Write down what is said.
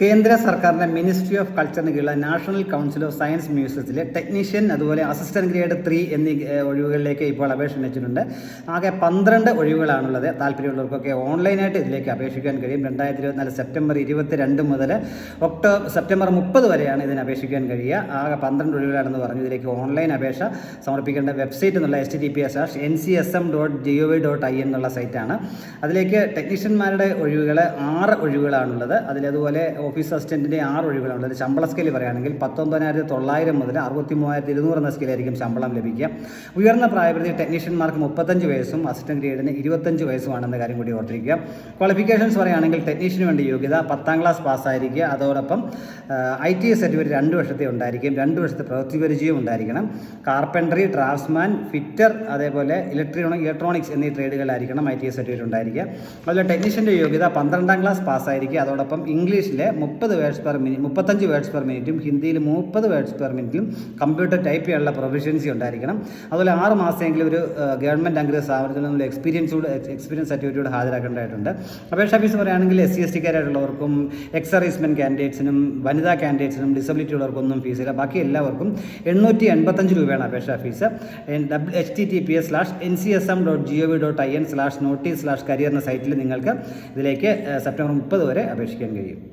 കേന്ദ്ര സർക്കാരിന്റെ ministry of കൾച്ചറിന് കീഴിലുള്ള നാഷണൽ കൗൺസിൽ ഓഫ് സയൻസ് മ്യൂസിയത്തിലെ ടെക്നീഷ്യൻ അതുപോലെ അസിസ്റ്റന്റ് ഗ്രേഡ് ത്രീ എന്നീ ഒഴിവുകളിലേക്ക് ഇപ്പോൾ അപേക്ഷ ക്ഷണിച്ചിട്ടുണ്ട്. ആകെ പന്ത്രണ്ട് ഒഴിവുകളാണുള്ളത്. താല്പര്യമുള്ളവർക്കൊക്കെ ഓൺലൈനായിട്ട് ഇതിലേക്ക് അപേക്ഷിക്കാൻ കഴിയും. രണ്ടായിരത്തി ഇരുപത്തിനാല് സെപ്റ്റംബർ ഇരുപത്തി രണ്ട് മുതൽ ഒക്ടോബർ സെപ്റ്റംബർ മുപ്പത് വരെയാണ് ഇതിന് അപേക്ഷിക്കാൻ കഴിയുക. ആകെ പന്ത്രണ്ട് ഒഴിവുകളാണെന്ന് പറഞ്ഞു. ഇതിലേക്ക് ഓൺലൈൻ അപേക്ഷ സമർപ്പിക്കേണ്ട വെബ്സൈറ്റ് എന്നുള്ള H T P S ash N C S M dot G O V dot I എന്നുള്ള സൈറ്റാണ്. അതിലേക്ക് ടെക്നീഷ്യന്മാരുടെ ഒഴിവുകൾ ആറ് ഒഴിവുകളാണുള്ളത്. അതിലതുപോലെ ഓഫീസ് അസിസ്റ്റന്റിന്റെ ആറ് ഒഴിവുകളുണ്ട്. അതിൽ ശമ്പള സ്കെയിൽ പറയുകയാണെങ്കിൽ പത്തൊമ്പതിനായിരത്തി തൊള്ളായിരം മുതൽ അറുപത്തി മൂവായിരത്തി ഇരുന്നൂറ് എന്ന സ്കെയിലായിരിക്കും ശമ്പളം ലഭിക്കുക. ഉയർന്ന പ്രായപരിധി ടെക്നീഷ്യന്മാർക്ക് മുപ്പത്തഞ്ച് വയസ്സും അസിസ്റ്റന്റ് ഗ്രേഡിന് ഇരുപത്തഞ്ച് വയസ്സുമാണെന്ന കാര്യം കൂടി ഓർത്തിരിക്കുക. ക്വാളിഫിക്കേഷൻസ് പറയുകയാണെങ്കിൽ ടെക്നീഷ്യന് വേണ്ടി യോഗ്യത പത്താം ക്ലാസ് പാസ്സായിരിക്കുക അതോടൊപ്പം ഐ ടി സർട്ടിഫിക്കറ്റ് രണ്ട് വർഷത്തെ ഉണ്ടായിരിക്കും. രണ്ട് വർഷത്തെ പ്രവൃത്തി പരിചയവും ഉണ്ടായിരിക്കണം. കാർപ്പൻട്രി ഡ്രാഫ്റ്റ്സ്മാൻ ഫിറ്റർ അതേപോലെ ഇലക്ട്രോണിക് ഇലക്ട്രോണിക്സ് എന്നീ ട്രേഡുകളായിരിക്കണം ഐ ടി സർട്ടിഫിക്കറ്റ് ഉണ്ടായിരിക്കുക. അതുപോലെ ടെക്നീഷ്യന്റെ യോഗ്യത പന്ത്രണ്ടാം ക്ലാസ് പാസ്സായിരിക്കുക അതോടൊപ്പം ഇംഗ്ലീഷിലെ മുപ്പത് വേർഡ്സ് പെർ മിനിറ്റ് മുപ്പത്തഞ്ച് വേർഡ്സ് പെർ മിനിറ്റും ഹിന്ദിയിൽ മുപ്പത് വേർഡ്സ് പെർ മിനിറ്റിലും കമ്പ്യൂട്ടർ ടൈപ്പ് ചെയ്യാനുള്ള പ്രൊഫഷ്യൻസി ഉണ്ടായിരിക്കണം. അതുപോലെ ആറ് മാസമെങ്കിലും ഒരു ഗവൺമെന്റ് അംഗീകൃത സ്ഥാപനത്തിൽ നിന്നുള്ള എക്സ്പീരിയൻസ് കൂടെ എക്സ്പീരിയൻസ് സർട്ടിഫിക്കറ്റ് ഹാജരാക്കേണ്ടതായിട്ടുണ്ട്. അപേക്ഷാ ഫീസ് പറയുകയാണെങ്കിൽ എസ് സി എസ് ടിക്കാരായിട്ടുള്ളവർക്കും എക്സ് സർവീസ്മെൻ കാൻഡിഡേറ്റ്സിനും വനിതാ കാൻഡിഡേറ്റ്സിനും ഡിസബിലിറ്റി ഉള്ളവർക്കൊന്നും ഫീസില്ല ബാക്കി എല്ലാവർക്കും എണ്ണൂറ്റി എൺപത്തഞ്ച് രൂപയാണ് അപേക്ഷാ fees W H T T P S slash N C S M dot G O V dot I N slash notice slash career എന്ന സൈറ്റിൽ നിങ്ങൾക്ക് ഇതിലേക്ക് സെപ്റ്റംബർ മുപ്പത് വരെ അപേക്ഷിക്കാൻ കഴിയും.